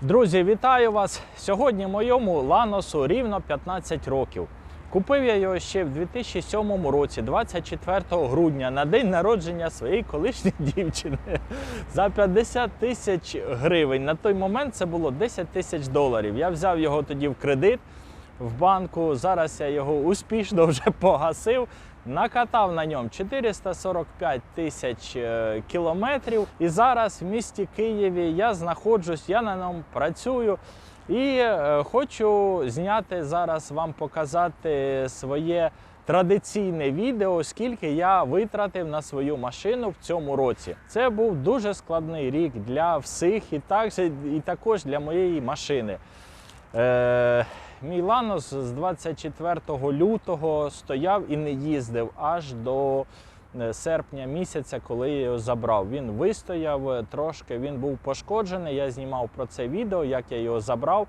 Друзі, вітаю вас! Сьогодні моєму Ланосу рівно 15 років. Купив я його ще в 2007 році, 24 грудня, на день народження своєї колишньої дівчини за 50 тисяч гривень. На той момент це було 10 тисяч доларів. Я взяв його тоді в кредит в банку. Зараз я його успішно вже погасив. Накатав на ньому 445 тисяч е, кілометрів. І зараз в місті Києві я знаходжусь, я на ньому працюю. І е, хочу зняти зараз вам показати своє традиційне відео, скільки я витратив на свою машину в цьому році. Це був дуже складний рік для всіх, і також, для моєї машини. Е, мій Ланос з 24 лютого стояв і не їздив аж до е, серпня місяця, коли я його забрав. Він вистояв е, трошки, він був пошкоджений. Я знімав про це відео, як я його забрав.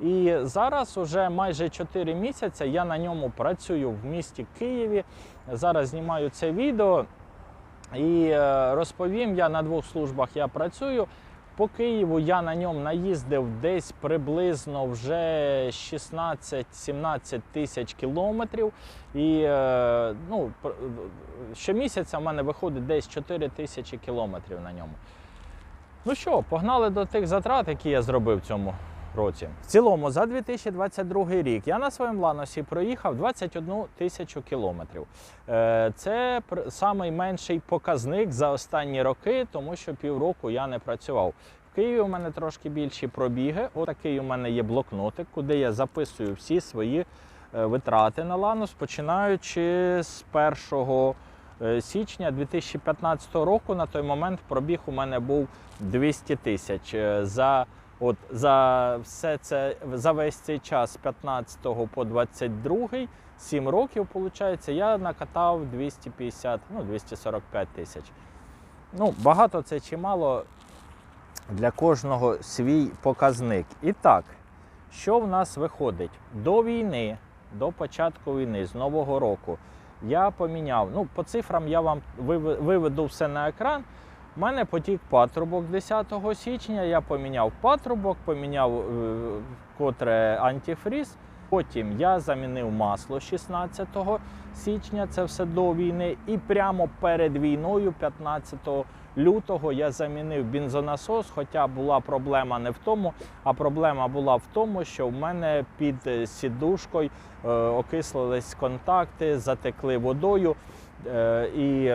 І зараз уже майже 4 місяці я на ньому працюю в місті Києві. Зараз знімаю це відео. І е, розповім я на двох службах я працюю. По Києву я на ньому наїздив десь приблизно вже 16-17 тисяч кілометрів. І е, ну, щомісяця в мене виходить десь 4 тисячі кілометрів на ньому. Ну що, погнали до тих затрат, які я зробив в цьому році. В цілому, за 2022 рік я на своєму ланосі проїхав 21 тисячу кілометрів. Е, Це пр- самий менший показник за останні роки, тому що півроку я не працював. В Києві у мене трошки більші пробіги. Отакий у мене є блокнотик, куди я записую всі свої е, витрати на ланос, починаючи з 1 е, січня 2015 року. На той момент пробіг у мене був 200 тисяч. От за все це за весь цей час, з 15 по 22, 7 років, виходить, я накатав 250, ну 245 тисяч. Ну, багато це чи мало для кожного свій показник. І так, що в нас виходить? До війни, до початку війни, з Нового року, я поміняв. Ну, по цифрам я вам виведу все на екран. У мене потік патрубок 10 січня. Я поміняв патрубок, поміняв е, котре антифріз. Потім я замінив масло 16 січня, це все до війни. І прямо перед війною, 15 лютого, я замінив бензонасос. Хоча була проблема не в тому, а проблема була в тому, що в мене під сідушкою е, окислились контакти, затекли водою. Е, і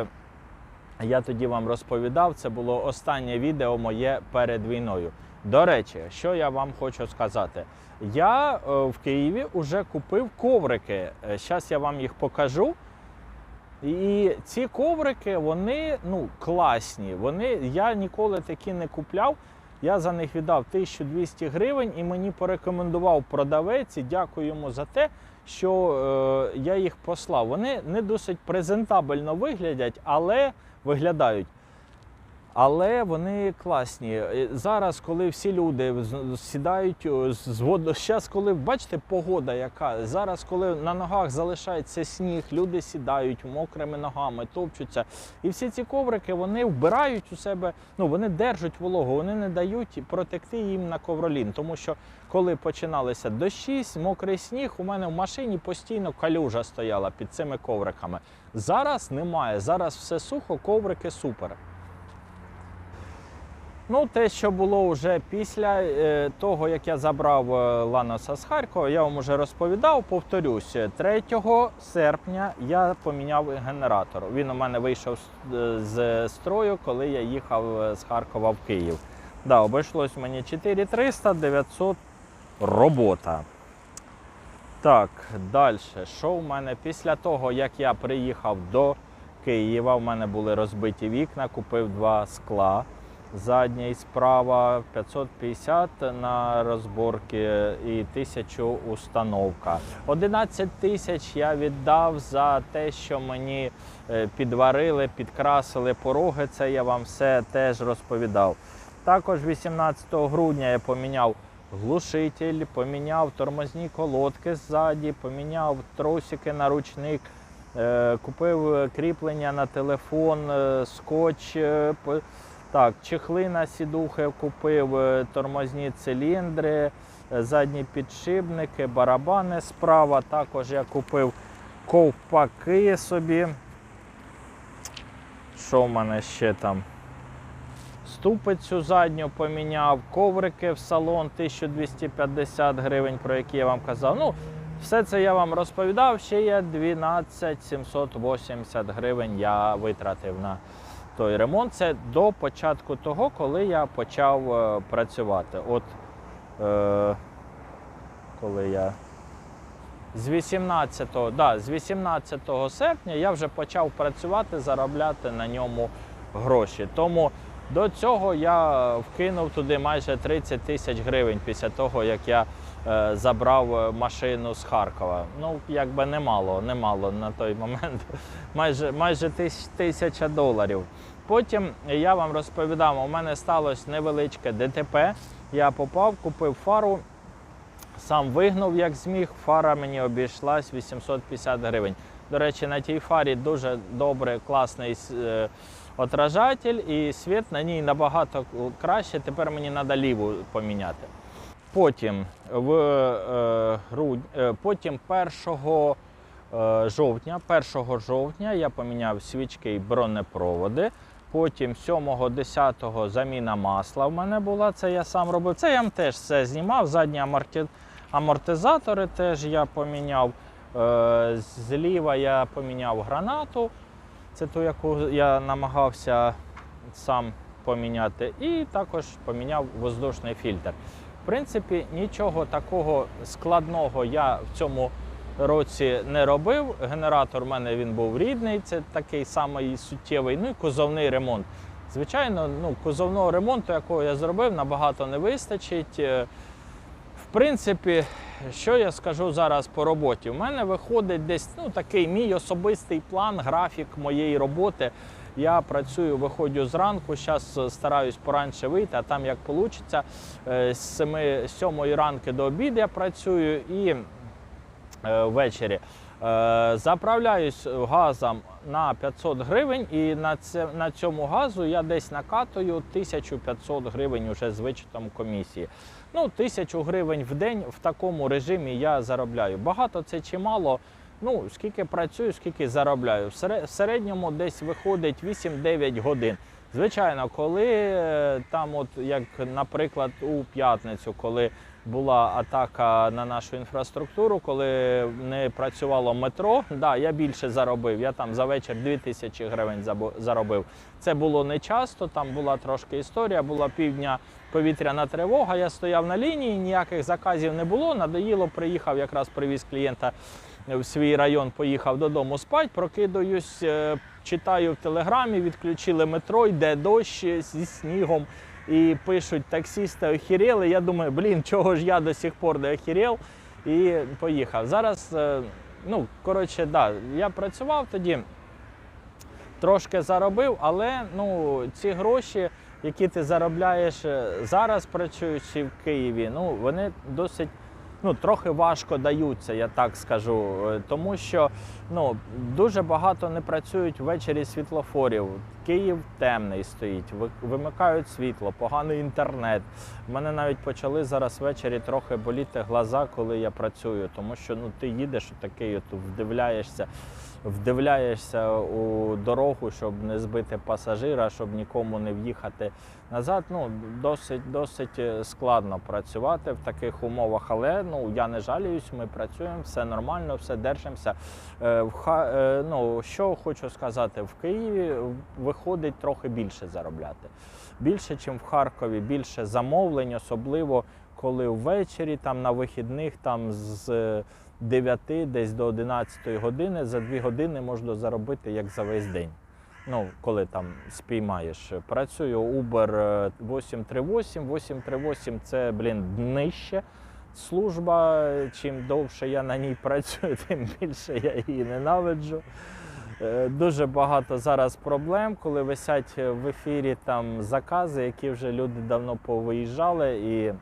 я тоді вам розповідав, це було останнє відео моє перед війною. До речі, що я вам хочу сказати. Я е, в Києві вже купив коврики. Зараз я вам їх покажу. І ці коврики, вони ну, класні. Вони, я ніколи такі не купляв. Я за них віддав 1200 гривень і мені порекомендував продавець. І дякую йому за те, що е, я їх послав. Вони не досить презентабельно виглядять, але виглядають. Але вони класні. Зараз, коли всі люди сідають з воду, зараз, коли бачите, погода яка. Зараз, коли на ногах залишається сніг, люди сідають мокрими ногами, топчуться. І всі ці коврики вони вбирають у себе, ну вони держать вологу, вони не дають протекти їм на ковролін. Тому що коли починалися дощі, мокрий сніг, у мене в машині постійно калюжа стояла під цими ковриками. Зараз немає. Зараз все сухо, коврики супер. Ну, те, що було вже після е, того, як я забрав е, Ланоса з Харкова, я вам вже розповідав. Повторюсь, 3 серпня я поміняв генератор. Він у мене вийшов з, е, з строю, коли я їхав е, з Харкова в Київ. Да, обійшлось мені 4300, 900 робота. Так, далі. Що в мене після того, як я приїхав до Києва, в мене були розбиті вікна, купив два скла. Задня і справа 550 на розборки і 1000 установка. 11 тисяч я віддав за те, що мені е, підварили, підкрасили пороги. Це я вам все теж розповідав. Також 18 грудня я поміняв глушитель, поміняв тормозні колодки ззаді, поміняв тросики на ручник, е, купив кріплення на телефон, е, скотч. Так, чехли на сідухи купив, е, тормозні циліндри, е, задні підшипники, барабани справа. Також я купив ковпаки собі. Що в мене ще там? Ступицю задню поміняв, коврики в салон 1250 гривень, про які я вам казав. Ну, все це я вам розповідав. Ще є 12 780 гривень я витратив на той ремонт. Це до початку того, коли я почав е, працювати. От е, коли я з 18, да, з 18 серпня я вже почав працювати, заробляти на ньому гроші. Тому до цього я вкинув туди майже 30 тисяч гривень після того, як я забрав е, машину з Харкова. Ну, якби немало, немало на той момент, майже, майже тис- тисяча доларів. Потім я вам розповідав, у мене сталося невеличке ДТП. Я попав, купив фару, сам вигнув як зміг. Фара мені обійшлась 850 гривень. До речі, на тій фарі дуже добре, класний е, отражатель, і світ на ній набагато краще. Тепер мені треба ліву поміняти. Потім в е, грудь, е, потім 1 е, жовтня, 1 жовтня я поміняв свічки і бронепроводи. Потім 7-10 заміна масла в мене була. Це я сам робив. Це я теж все знімав. Задні аморти... амортизатори теж я поміняв. Зліва я поміняв гранату. Це ту, яку я намагався сам поміняти. І також поміняв воздушний фільтр. В принципі, нічого такого складного я в цьому році не робив. Генератор в мене він був рідний, це такий самий суттєвий. Ну і кузовний ремонт. Звичайно, ну, кузовного ремонту, якого я зробив, набагато не вистачить. Е, В принципі, що я скажу зараз по роботі? У мене виходить десь ну, такий мій особистий план, графік моєї роботи. Я працюю, виходжу зранку, зараз стараюсь поранше вийти, а там як вийде. З 7, 7 ранки до обіду я працюю і е, ввечері. Е, Заправляюсь газом на 500 гривень, і на цьому газу я десь накатую 1500 гривень уже з вичетом комісії. Ну, 1000 гривень в день в такому режимі я заробляю. Багато це чи мало. Ну, скільки працюю, скільки заробляю. В середньому десь виходить 8-9 годин. Звичайно, коли е, там, от як, наприклад, у п'ятницю, коли була атака на нашу інфраструктуру, коли не працювало метро, да, я більше заробив. Я там за вечір 2000 гривень заробив. Це було не часто, там була трошки історія, була півдня повітряна тривога. Я стояв на лінії, ніяких заказів не було. Надоїло, приїхав, якраз привіз клієнта в свій район, поїхав додому спать, прокидаюсь, е, читаю в телеграмі, відключили метро, йде дощ е, зі снігом. І пишуть таксісти охіріли. Я думаю, блін, чого ж я до сих пор не охірів. І поїхав. Зараз, е, ну, коротше, да, я працював тоді, трошки заробив, але ну, ці гроші, які ти заробляєш зараз, працюючи в Києві, ну, вони досить ну, трохи важко даються, я так скажу. Е, Тому що ну, дуже багато не працюють ввечері світлофорів. Київ темний стоїть, вимикають світло, поганий інтернет. У мене навіть почали зараз ввечері трохи боліти глаза, коли я працюю, тому що ну, ти їдеш такий, от, вдивляєшся, вдивляєшся у дорогу, щоб не збити пасажира, щоб нікому не в'їхати назад. Ну, досить, досить е, складно працювати в таких умовах, але ну, я не жаліюсь, ми працюємо, все нормально, все держимося. Е, е, ну, що хочу сказати, в Києві виходить трохи більше заробляти. Більше, ніж в Харкові, більше замовлень, особливо коли ввечері, там на вихідних, там з 9 десь до 11 години, за 2 години можна заробити як за весь день. Ну, коли там спіймаєш. Працюю Uber е, 838. 838 це, блін, днище служба. Чим довше я на ній працюю, тим більше я її ненавиджу. Е, Дуже багато зараз проблем, коли висять в ефірі там закази, які вже люди давно повиїжджали, і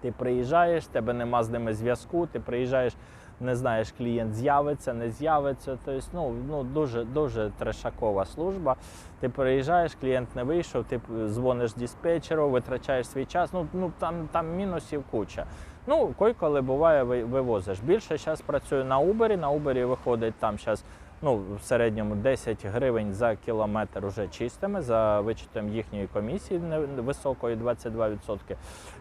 ти приїжджаєш, тебе нема з ними зв'язку, ти приїжджаєш не знаєш, клієнт з'явиться, не з'явиться. Тобто, ну, ну дуже дуже трешакова служба. Ти приїжджаєш, клієнт не вийшов, ти дзвониш диспетчеру, витрачаєш свій час. Ну, ну там, там мінусів куча. Ну, койколи буває, ви- вивозиш. Більше зараз працюю на Uber, на Uber виходить там зараз ну, в середньому 10 гривень за кілометр уже чистими, за вичетом їхньої комісії високої 22%.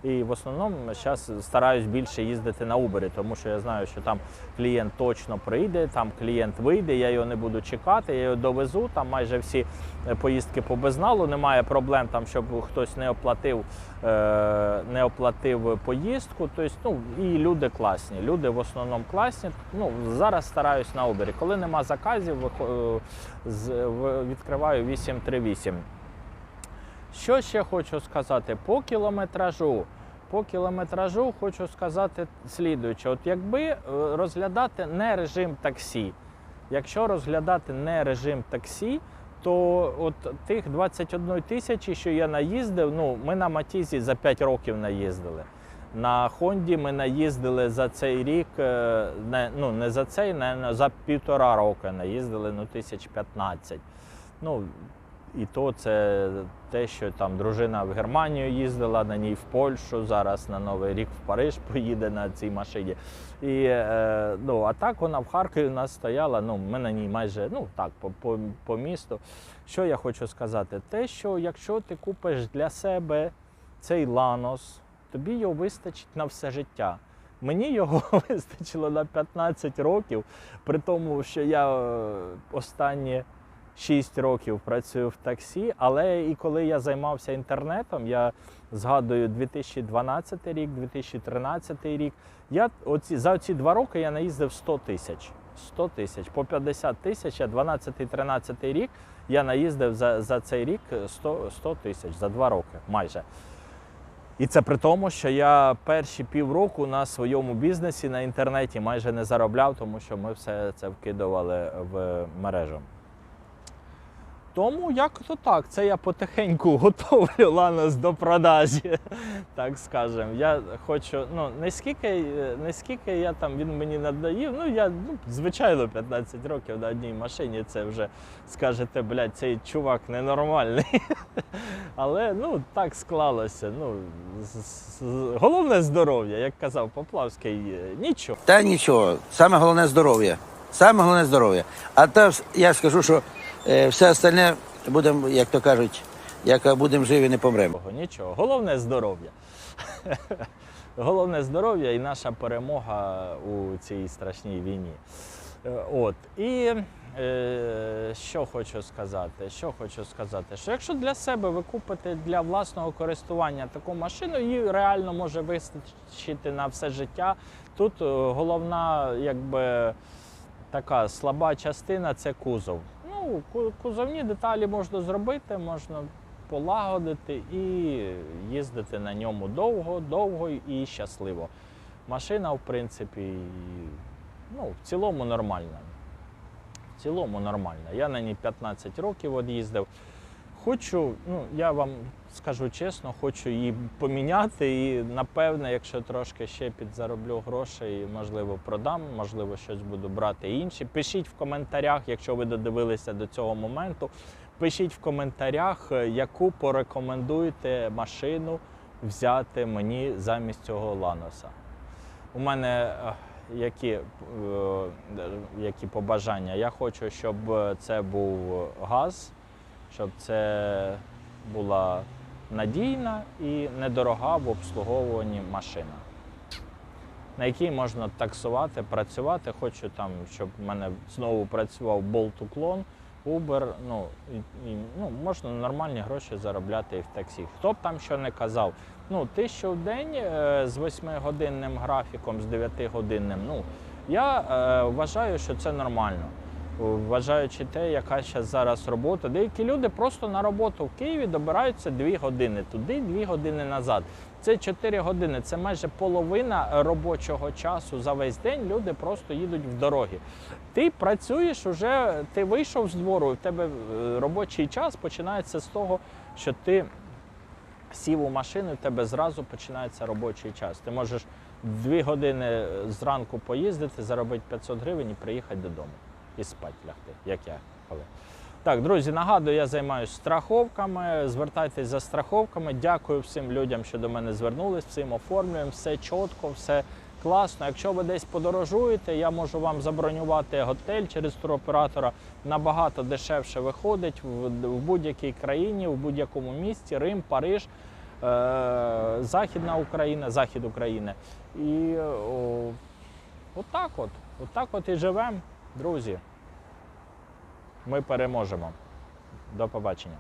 І в основному зараз стараюсь більше їздити на Uber, тому що я знаю, що там клієнт точно прийде, там клієнт вийде, я його не буду чекати, я його довезу. Там майже всі е, поїздки по безналу, немає проблем, там, щоб хтось не оплатив, е, не оплатив поїздку. Тобто, ну, і люди класні. Люди в основному класні. Ну, зараз стараюсь на Uber. Коли нема заказів, вихо- е, відкриваю 838. Що ще хочу сказати? По кілометражу. По кілометражу хочу сказати слідуюче. От якби е, розглядати не режим таксі, якщо розглядати не режим таксі, то от тих 21 тисячі, що я наїздив, ну ми на Матізі за 5 років наїздили. На Хонді ми наїздили за цей рік, е, не, ну не за цей, не, за півтора року наїздили, ну тисяч 15. Ну, і то це те, що там дружина в Германію їздила, на ній в Польщу, зараз на Новий рік в Париж поїде на цій машині. І, е, ну, а так вона в Харкові у нас стояла, ну, ми на ній майже ну, так, по, по, по місту. Що я хочу сказати? Те, що якщо ти купиш для себе цей ланос, тобі його вистачить на все життя. Мені його вистачило на 15 років, при тому, що я е, останні 6 років працюю в таксі, але і коли я займався інтернетом, я згадую 2012 рік, 2013 рік. Я оці, за ці два роки я наїздив 100 тисяч. 100 тисяч, по 50 тисяч, а 12-13 рік я наїздив за, за цей рік 100, 100 тисяч, за два роки майже. І це при тому, що я перші півроку на своєму бізнесі на інтернеті майже не заробляв, тому що ми все це вкидували в мережу. Тому як то так, це я потихеньку готовлю ланос до продажі, так скажемо. Я хочу, ну е, не скільки я там він мені надоїв. Ну я ну, звичайно 15 років на одній машині. Це вже скажете, блядь, цей чувак ненормальний. Але ну так склалося. Ну головне здоров'я, як казав Поплавський, е, нічого. Та нічого, саме головне здоров'я. Саме головне здоров'я. А вс- я скажу, що все остальне будемо, як то кажуть, як будемо живі, не помремо. Нічого. Головне здоров'я. Головне здоров'я і наша перемога у цій страшній війні. Е, От. І е, що хочу сказати? Що хочу сказати? Що якщо для себе ви купите для власного користування таку машину, її реально може вистачити на все життя. Тут е, головна, якби така слаба частина це кузов. Ну, кузовні деталі можна зробити, можна полагодити і їздити на ньому довго, довго і щасливо. Машина, в принципі, ну, в цілому нормальна. В цілому нормальна. Я на ній 15 років від'їздив. їздив. Хочу, ну я вам скажу чесно, хочу її поміняти і напевне, якщо трошки ще підзароблю грошей, можливо, продам, можливо, щось буду брати інші. Пишіть в коментарях, якщо ви додивилися до цього моменту. Пишіть в коментарях, е, яку порекомендуєте машину взяти мені замість цього ланоса. У мене е, які, е, які побажання? Я хочу, щоб це був газ, щоб це була надійна і недорога в обслуговуванні машина, на якій можна таксувати, працювати. Хочу там, щоб в мене знову працював болт-уклон, Uber, ну, і, і, ну, можна нормальні гроші заробляти і в таксі. Хто б там що не казав, ну, тисячу в день е, з 8-годинним графіком, з 9-годинним, ну, я е, вважаю, що це нормально. Вважаючи те, яка ще зараз робота. Деякі люди просто на роботу в Києві добираються 2 години туди, 2 години назад. Це 4 години, це майже половина робочого часу за весь день. Люди просто їдуть в дороги. Ти працюєш уже, ти вийшов з двору, і в тебе е, робочий час починається з того, що ти сів у машину, і в тебе зразу починається робочий час. Ти можеш дві години зранку поїздити, заробити 500 гривень і приїхати додому. І спати лягти, як я коли. Так, друзі, нагадую, я займаюся страховками. Звертайтесь за страховками. Дякую всім людям, що до мене звернулись, всім оформлюємо, все чітко, все класно. Якщо ви десь подорожуєте, я можу вам забронювати готель через туроператора. Набагато дешевше виходить в, в будь-якій країні, в будь-якому місті, Рим, Париж, е, Західна Україна, Захід України. І о, отак от, отак от і живемо, друзі. Ми переможемо. До побачення.